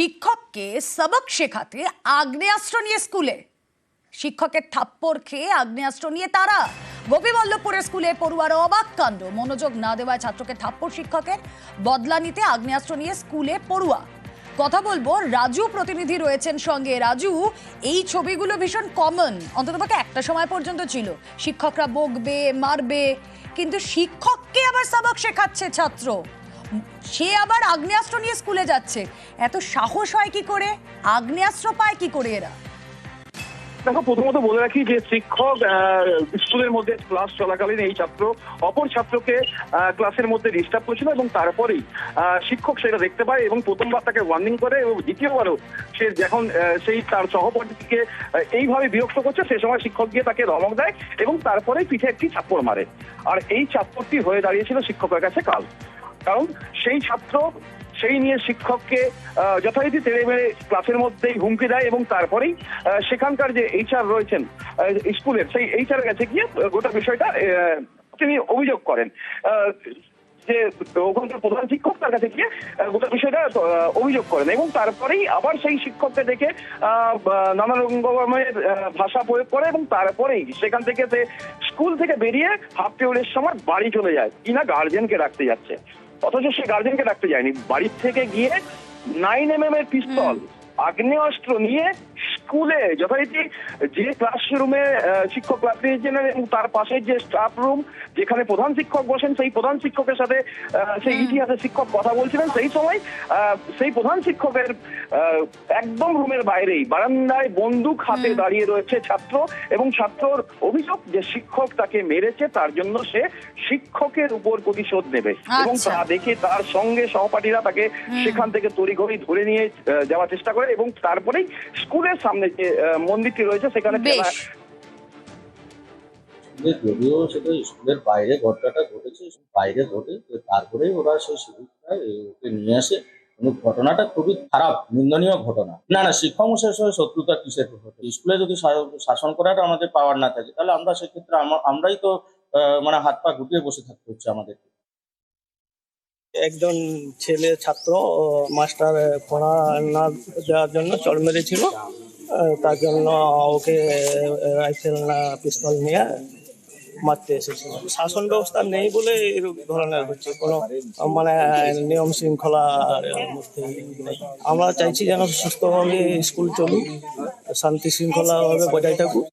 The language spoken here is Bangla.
শিক্ষককে সবক শেখাতে আগ্নেয়াস্ত্র নিয়ে স্কুলে। শিক্ষকের থাপ্পড় খেয়ে আগ্নেয়াস্ত্র নিয়ে তারা। গোপীবল্লভপুরের স্কুলে পড়ুয়ার অবাক কাণ্ড, মনোযোগ না দেওয়ায় ছাত্রকে থাপ্পড় শিক্ষকের বদলা নিতে আগ্নেয়াস্ত্র নিয়ে স্কুলে পড়ুয়া। কথা বলব, রাজু প্রতিনিধি রয়েছেন সঙ্গে। রাজু, এই ছবিগুলো ভীষণ কমন অন্ততপক্ষে একটা সময় পর্যন্ত ছিল। শিক্ষকরা বকবে, মারবে, কিন্তু শিক্ষককে আবার সবক শেখাচ্ছে ছাত্র। সে আবার আগ্নেয়াস্ত্র নিয়ে স্কুলে যাচ্ছে। এত সাহস হয় কি করে? আগ্নেয়াস্ত্র পায় কি করে এরা? দেখো, প্রথমত বলে রাখি যে শিক্ষক স্কুলের মধ্যে ক্লাস চলাকালীন এই ছাত্র, অপর ছাত্রকে ক্লাসের মধ্যে ডিস্টার্ব করেছিল এবং তারপরেই শিক্ষক সেটা দেখতে পায় এবং প্রথমবার তাকে ওয়ার্নিং করে এবং দ্বিতীয়বারও সে যখন সেই তার সহপাঠীকে এইভাবে বিরক্ত করছে, সে সময় শিক্ষক গিয়ে তাকে ধমক দেয় এবং তারপরেই পিঠে একটি চাপ্পড় মারে। আর এই চাপ্পড়টি হয়ে দাঁড়িয়েছিল শিক্ষকের কাছে কাল। কারণ সেই ছাত্র, সেই নিয়ে শিক্ষককে যথারীতি তেড়ে মেরে ক্লাসের মধ্যেই হুমকি দেয় এবং তারপরেই সেখানকার যে এইচআর রয়েছেন স্কুলের, সেই এইচআর কাছে গিয়ে গোটা বিষয়টা তিনি অভিযোগ করেন। যে ওখানকার প্রধান শিক্ষক তার কাছে গিয়ে গোটা বিষয়টা অভিযোগ করেন এবং তারপরেই আবার সেই শিক্ষককে দেখে নানা রকমের ভাষা প্রয়োগ করে এবং তারপরেই সেখান থেকে স্কুল থেকে বেরিয়ে হাফ পিরিয়ডের সময় বাড়ি চলে যায়। কিনা গার্জেনকে রাখতে যাচ্ছে। অথচ সে গার্জেনকে ডাকতে যায়নি। বাড়ির থেকে গিয়ে নাইন এম এম এর পিস্তল আগ্নেয়াস্ত্র নিয়ে স্কুলে যথারীতি যে ক্লাসরুমে শিক্ষক ক্লাস এবং তার পাশে যে স্টাফ রুম যেখানে প্রধান শিক্ষক বসেন সেই প্রধান শিক্ষকের সাথে সেই ইতিহাসের শিক্ষক কথা বলছিলেন সেই সময় সেই প্রধান শিক্ষকের একদম রুমের বাইরেই বারান্দায় বন্দুক হাতে দাঁড়িয়ে রয়েছে ছাত্র এবং ছাত্রর অভিযোগ যে শিক্ষক তাকে মেরেছে তার জন্য সে শিক্ষকের উপর প্রতিশোধ নেবে এবং আচ্ছা। তা দেখে তার সঙ্গে সহপাঠীরা তাকে সেখান থেকে তড়িঘড়ি ধরে নিয়ে যাওয়ার চেষ্টা করে এবং তারপরেই স্কুলের সামনে যে মন্দিরটি রয়েছে সেখানে বেশ। যে যদিও সেটা স্কুলের বাইরে ঘটনাটা ঘটেছে বাইরে ঘটে তো তারপরেই ওরা সেই শিবিরটা ওকে নিয়ে আসে। ঘটনাটা খুবই খারাপ নিন্দনীয় ঘটনা। না না শিক্ষক মশাইয়ের সঙ্গে শত্রুতা কিসের হতো স্কুলে যদি শাসন করার আমাদের পাওয়ার না থাকে তাহলে আমরা সেক্ষেত্রে আমরাই তো আহ, মানে হাত পা গুটিয়ে বসে থাকতে হচ্ছে আমাদের একজন ছেলে ছাত্র মাস্টার পড়া না দেওয়ার জন্য চড় মেরেছিল। তার জন্য ওকে রাইফেল না, পিস্তল নিয়ে মারতে এসেছিল শাসন ব্যবস্থা নেই বলে এরকম ধরনের হচ্ছে। কোনো মানে নিয়ম শৃঙ্খলার আমরা চাইছি যেন সুস্থভাবে স্কুল চলুক, শান্তি শৃঙ্খলাভাবে বজায় থাকুক।